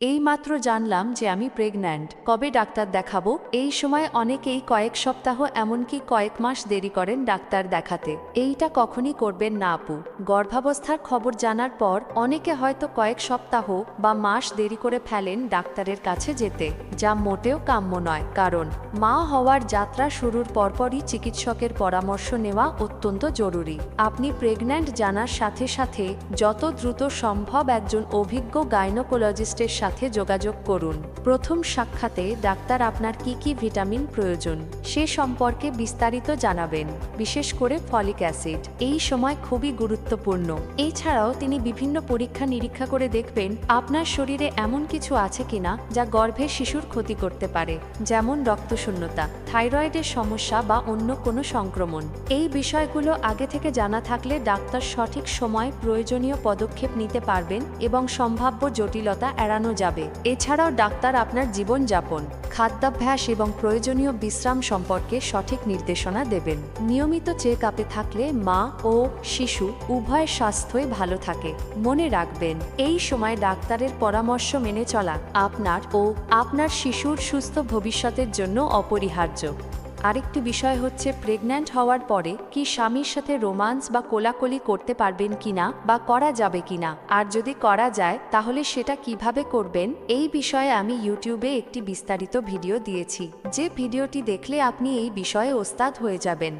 এইমাত্র জানলাম যে আমি প্রেগন্যান্ট কবে ডাক্তার দেখাবো? এই সময় অনেকেই কয়েক সপ্তাহ এমনকি কয়েক মাস দেরি করেন ডাক্তার দেখাতে। এইটা কখনই করবেন না আপু। গর্ভাবস্থার খবর জানার পর অনেকে হয়তো কয়েক সপ্তাহ বা মাস দেরি করে ফেলেন ডাক্তারের কাছে যেতে, যা মোটেও কাম্য নয়। কারণ, মা হওয়ার যাত্রা শুরুর পরপরই চিকিৎসকের পরামর্শ নেওয়া অত্যন্ত জরুরি। আপনি প্রেগন্যান্ট জানার সাথে সাথে যত দ্রুত সম্ভব একজন অভিজ্ঞ গাইনোকোলজিস্টের সাথে যোগাযোগ করুন। প্রথম সাক্ষাতে ডাক্তার আপনার কি কি ভিটামিন প্রয়োজন সে সম্পর্কে বিস্তারিত জানাবেন, বিশেষ করে ফলিক অ্যাসিড। এই সময় খুবই গুরুত্বপূর্ণ। এছাড়াও তিনি বিভিন্ন পরীক্ষা নিরীক্ষা করে দেখবেন, আপনার শরীরে এমন কিছু আছে কিনা যা গর্ভে শিশুর ক্ষতি করতে পারে, যেমন রক্তশূন্যতা, থাইরয়েডের সমস্যা বা অন্য কোনো সংক্রমণ। এই বিষয়গুলো আগে থেকে জানা থাকলে ডাক্তার সঠিক সময় প্রয়োজনীয় পদক্ষেপ নিতে পারবেন এবং সম্ভাব্য জটিলতা এড়ানো যাবে। এছাড়াও ডাক্তার আপনার জীবনযাপন, খাদ্যাভ্যাস এবং প্রয়োজনীয় বিশ্রাম সম্পর্কে সঠিক নির্দেশনা দেবেন। নিয়মিত চেক আপে থাকলে মা ও শিশু উভয় স্বাস্থ্যই ভালো থাকে। মনে রাখবেন, এই সময় ডাক্তারের পরামর্শ মেনে চলা আপনার ও আপনার শিশুর সুস্থ ভবিষ্যতের জন্য অপরিহার্য। আরেকটি বিষয় হচ্ছে প্রেগন্যান্ট হওয়ার পরে কি স্বামীর সাথে রোমান্স বা কোলাকলি করতে পারবেন কিনা বা করা যাবে কিনা? আর যদি করা যায়, তাহলে সেটা কীভাবে করবেন? এই বিষয়ে আমি ইউটিউবে একটি বিস্তারিত ভিডিও দিয়েছি। যে ভিডিওটি দেখলে আপনি এই বিষয়ে ওস্তাদ হয়ে যাবেন।